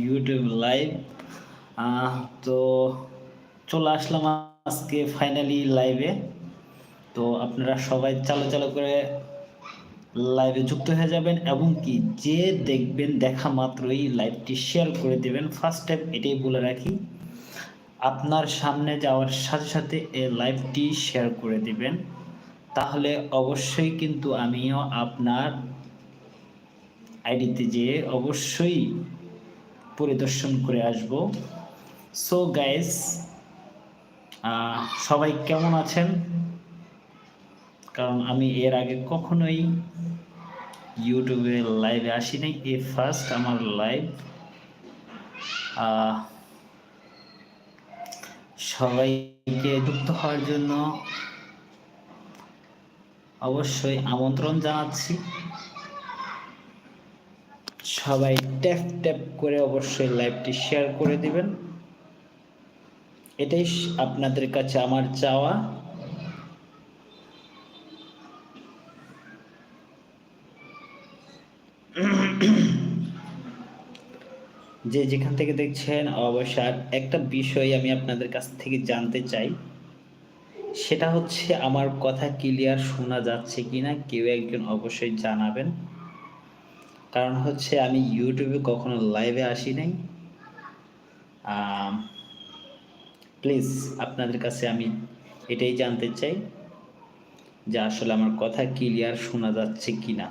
YouTube live তো চলে আসলাম আজকে ফাইনালি লাইভে তো আপনারা সবাই চালু চালু করে লাইভে যুক্ত হয়ে যাবেন এবং কি যে দেখবেন দেখা মাত্রই লাইভটি শেয়ার করে দেবেন। ফার্স্ট স্টেপ এটাই বলে রাখি, আপনার সামনে যাওয়ার সাথে সাথে এই লাইভটি শেয়ার করে দিবেন। তাহলে অবশ্যই কিন্তু আমিও আপনার আইডিতে যেয়ে অবশ্যই পরিদর্শন করে আসব। সো গাইস সবাই কেমন আছেন? কারণ আমি এর আগে কখনোই ইউটিউবে লাইভে আসি নাই। এই ফার্স্ট আমার লাইভ সবাইকে যুক্ত হওয়ার জন্য অবশ্যই আমন্ত্রণ জানাচ্ছি। সবাই ট্যাপ ট্যাপ করে অবশ্যই লাইভটি শেয়ার করে দিবেন। এটাই আপনাদের কাছে আমার চাওয়া। যে যেখান থেকে দেখছেন, অবশ্যই একটা বিষয় আমি আপনাদের কাছ থেকে জানতে চাই। সেটা হচ্ছে আমার কথা ক্লিয়ার শোনা যাচ্ছে কিনা, কেউ একজন অবশ্যই জানাবেন। কারণ হচ্ছে আমি ইউটিউবে কখনো লাইভে আসি নাই। প্লিজ আপনাদের কাছে আমি এটাই জানতে চাই যে আসলে আমার কথা ক্লিয়ার শোনা যাচ্ছে কি না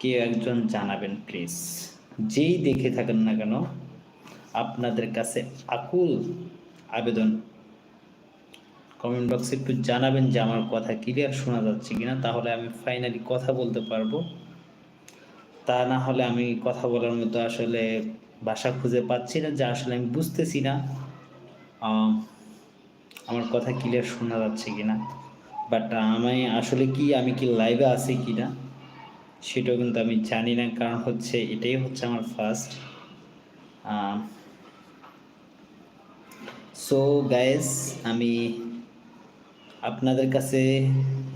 কেউ একজন জানাবেন প্লিজ যেই দেখে থাকেন না কেন, আপনাদের কাছে আকুল আবেদন। কমেন্ট বক্সে একটু জানাবেন যে আমার কথা ক্লিয়ার শোনা যাচ্ছে কিনা, তাহলে আমি ফাইনালি কথা বলতে পারব। তা না হলে আমি কথা বলার মতো আসলে ভাষা খুঁজে পাচ্ছি না, যে আসলে আমি বুঝতেছি না। আমার কথা ক্লিয়ার শোনা যাচ্ছে কি না বাট আমি আসলে কি, আমি কি লাইভে আছি কি না সেটাও কিন্তু আমি জানি না, কারণ হচ্ছে এটাই হচ্ছে আমার ফার্স্ট সো গাইস আমি আপনাদের কাছে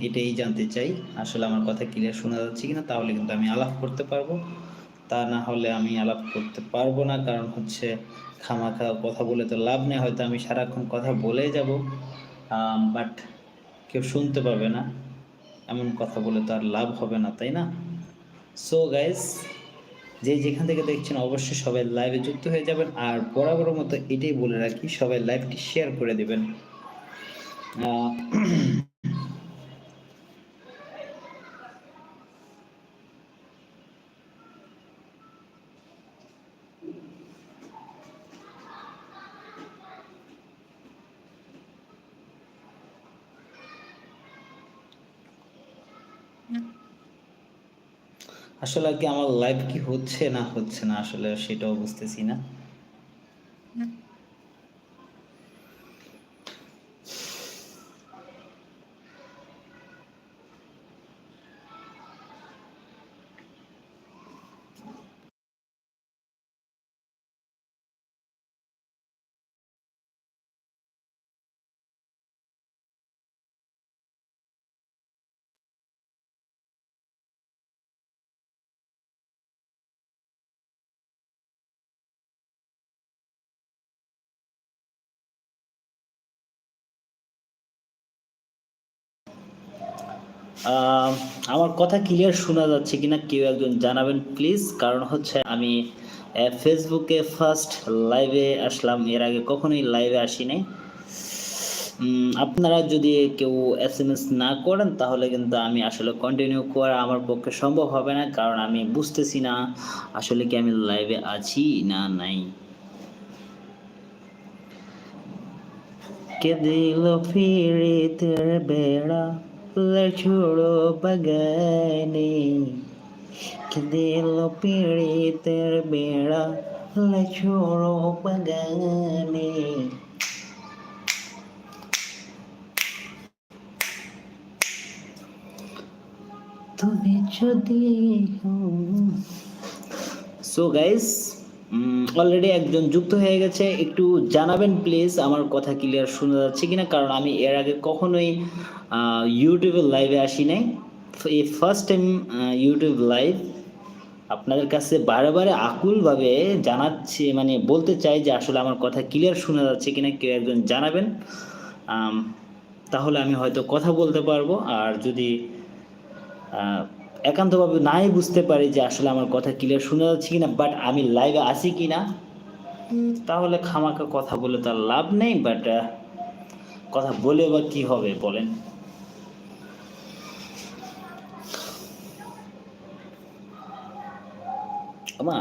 এটাই জানতে চাই। আসলে আমার কথা ক্লিয়ার শোনা যাচ্ছে কিনা তাহলে কিন্তু আমি আলাপ করতে পারব। তা না হলে আমি আলাপ করতে পারব না, কারণ হচ্ছে খামাখা কথা বলে তো লাভ নেই, হয়তো আমি সারাক্ষণ কথা বলে যাব। বাট কেউ শুনতে পাবে না। এমন কথা বলে তো আর লাভ হবে না, তাই না? সো গাইস যে যেখান থেকে দেখছেন অবশ্যই সবাই লাইভে যুক্ত হয়ে যাবেন, আর বরাবর মতো এটাই বলে রাখি, সবাই লাইভটি শেয়ার করে দেবেন। আসলে কি আমার লাইভ কি হচ্ছে না হচ্ছে না আসলে সেটাও বুঝতেছি না। আমার কথা ক্লিয়ার শোনা যাচ্ছে কিনা কেউ একজন জানাবেন প্লিজ কারণ হচ্ছে আমি ফেসবুকে ফার্স্ট লাইভে আসলাম, এর আগে কখনোই লাইভে আসিনি। আপনারা যদি কেউ এস এম এস না করেন, তাহলে কিন্তু আমি আসলে কন্টিনিউ করা আমার পক্ষে সম্ভব হবে না, কারণ আমি বুঝতেছি না আসলে কি আমি লাইভে আছি না নাই। কে দিল ফিরিতের বেড়া? લછોડો પગને કીધેલો પીડિતર બેડા લછોડો પગને তুমি যদি સો ગાઈઝ অলরেডি একজন যুক্ত হয়ে গেছে। একটু জানাবেন প্লিজ আমার কথা ক্লিয়ার শোনা যাচ্ছে কিনা? কারণ আমি এর আগে কখনোই ইউটিউবে লাইভে আসি নাই। এই ফার্স্ট টাইম ইউটিউব লাইভ আপনাদের কাছে বারে বারে আকুলভাবে জানাচ্ছি মানে বলতে চাই যে আসলে আমার কথা ক্লিয়ার শোনা যাচ্ছে কিনা, কেউ একজন জানাবেন। তাহলে আমি হয়তো কথা বলতে পারব। আর যদি একান্তভাবে নাই বুঝতে পারি যে আসলে আমার কথা ক্লিয়ার শোনা যাচ্ছে কিনা বাট আমি লাইভে আছি কিনা। তাহলে খামাকা কথা বলে তার লাভ নেই বাট কথা বলে বা কি হবে বলেন। আমা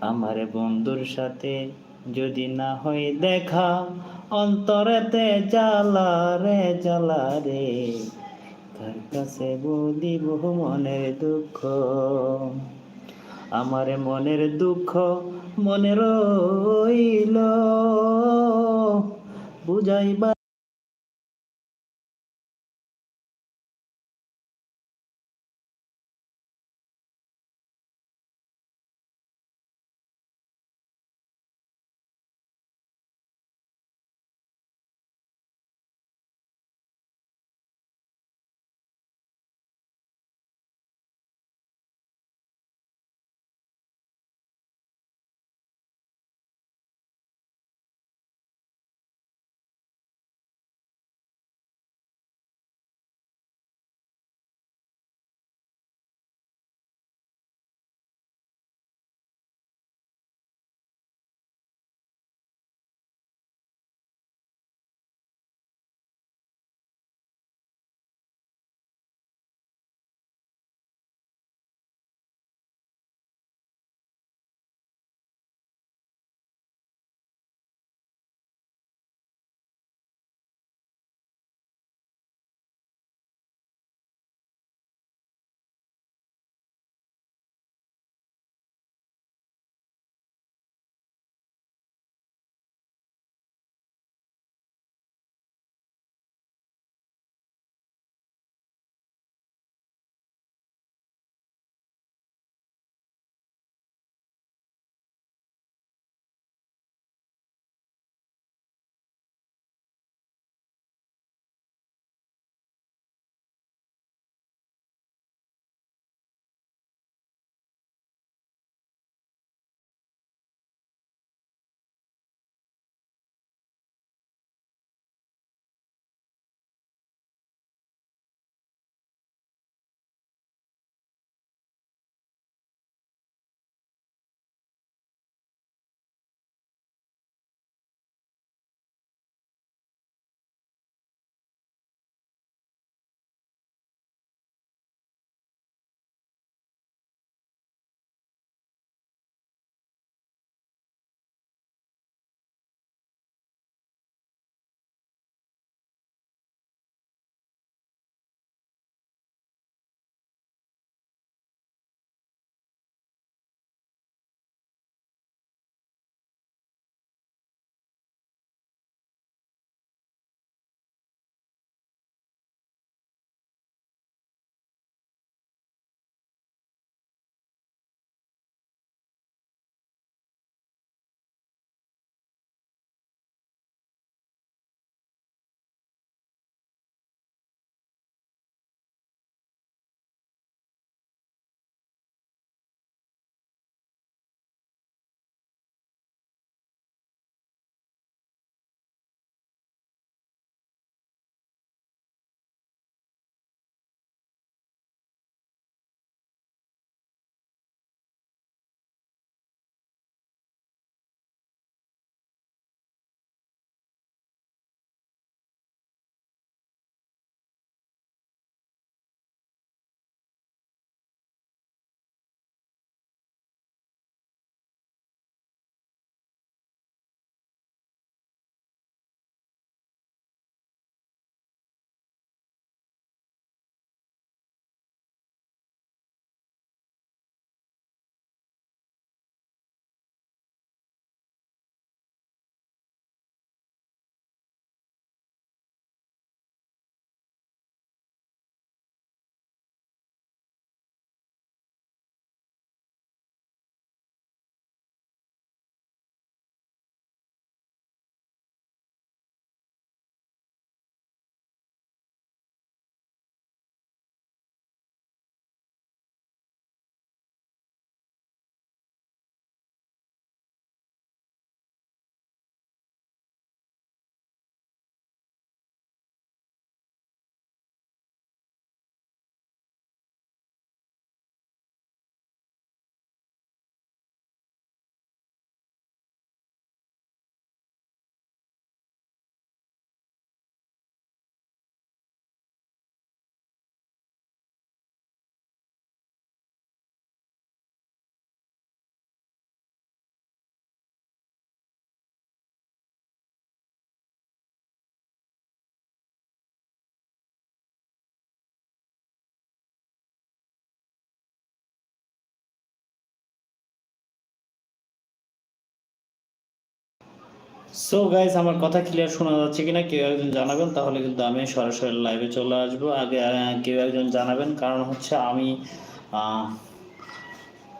আমার বন্ধুর সাথে যদি না হয় দেখা, অন্তরেতে জ্বালা রে জ্বালা রে। তার কাছে বলিব মনের দুঃখ? আমার মনের দুঃখ মনে রইল। বুঝাইবা সো গাইস আমার কথা ক্লিয়ার শোনা যাচ্ছে কিনা কেউ একজন জানাবেন, তাহলে কিন্তু আমি সরাসরি লাইভে চলে আসব। আগে কেউ একজন জানাবেন, কারণ হচ্ছে আমি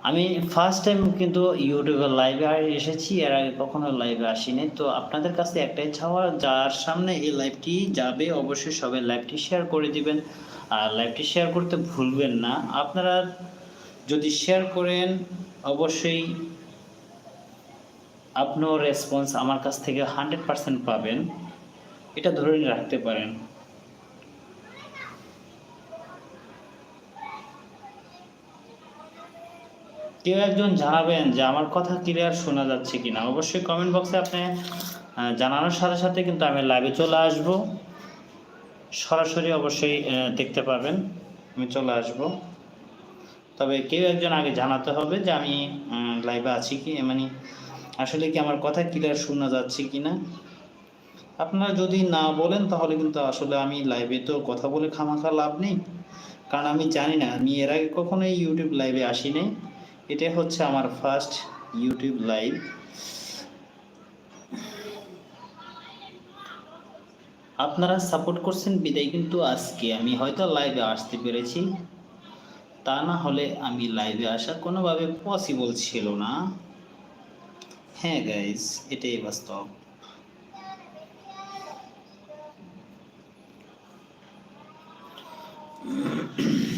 আমি ফার্স্ট টাইম কিন্তু ইউটিউবে লাইভে এসেছি, এর আগে কখনো লাইভে আসিনি। তো আপনাদের কাছে একটাই চাওয়া, যার সামনে এই লাইভটি যাবে, অবশ্যই সবাই লাইভটি শেয়ার করে দিবেন। আর লাইভটি শেয়ার করতে ভুলবেন না। আপনারা যদি শেয়ার করেন, অবশ্যই আপনিও রেসপন্স আমার কাছ থেকে হান্ড্রেড পার্সেন্ট পাবেন। এটা ধরে রাখতে পারেন। কেউ একজন জানাবেন যে আমার কথা ক্লিয়ার শোনা যাচ্ছে কিনা। অবশ্যই কমেন্ট বক্সে আপনি জানানোর সাথে সাথে কিন্তু আমি লাইভে চলে আসব। সরাসরি অবশ্যই দেখতে পাবেন আমি চলে আসব। তবে কেউ একজন আগে জানাতে হবে যে আমি লাইভে আছি কি মানে আসলে কি আমার কথা ক্লিয়ার শোনা যাচ্ছে কি না আপনারা যদি না বলেন, তাহলে কিন্তু আসলে আমি লাইভে তো কথা বলে খামাখা লাভ নেই। কারণ আমি জানি না, আমি এর আগে কখনোই ইউটিউব লাইভে আসি নাই এটা হচ্ছে আমার ফার্স্ট ইউটিউব লাইভ আপনারা সাপোর্ট করছেন বিদায় কিন্তু আজকে। আমি হয়তো লাইভে আসতে পেরেছি। তা না হলে আমি লাইভে আসা কোনোভাবে পসিবল ছিল না। হ্যাঁ গাইজ এটাই বাস্তব Mm-hmm.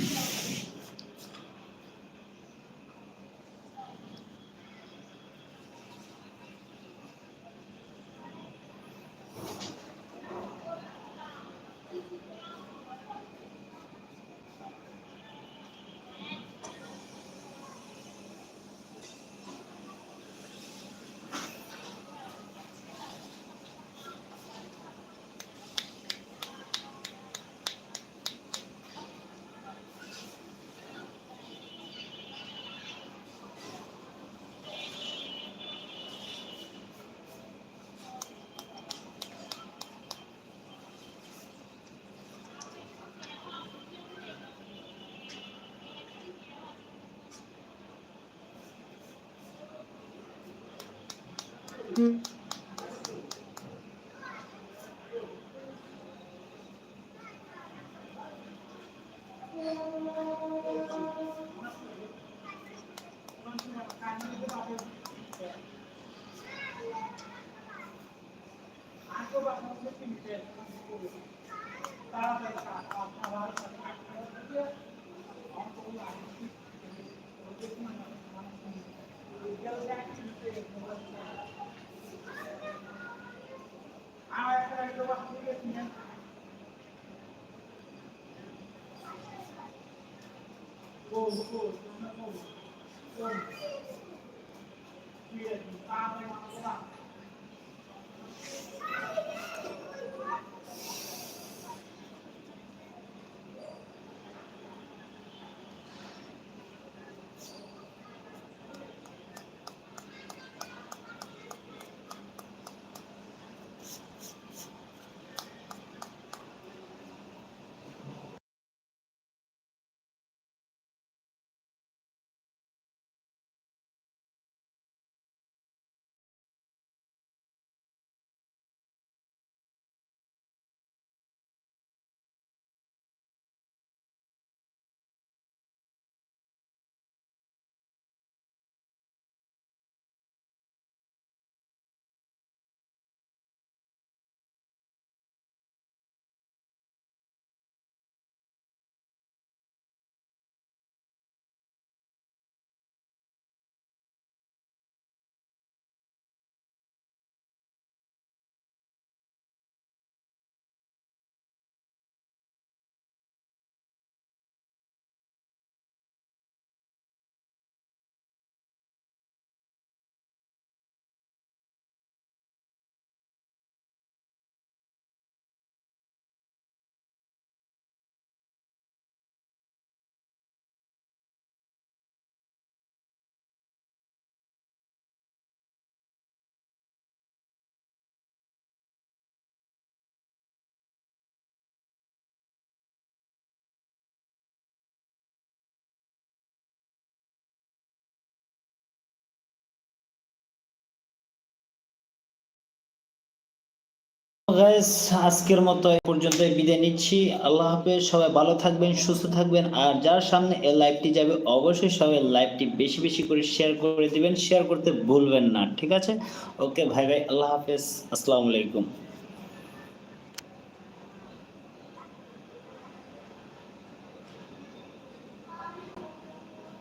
Tschüss. Curva, curva, não, curva. Curva. Vira, para, para, para. Guys আজকের মতো এই পর্যন্ত বিদায় নিচ্ছি। আল্লাহ হাফেজ, সবাই ভালো থাকবেন, সুস্থ থাকবেন, আর যার সামনে এই লাইভটি যাবে, অবশ্যই সবাই লাইভটি বেশি বেশি করে শেয়ার করে দিবেন শেয়ার করতে ভুলবেন না, ঠিক আছে? ওকে ভাই ভাই, আল্লাহ হাফেজ, আসসালামু আলাইকুম।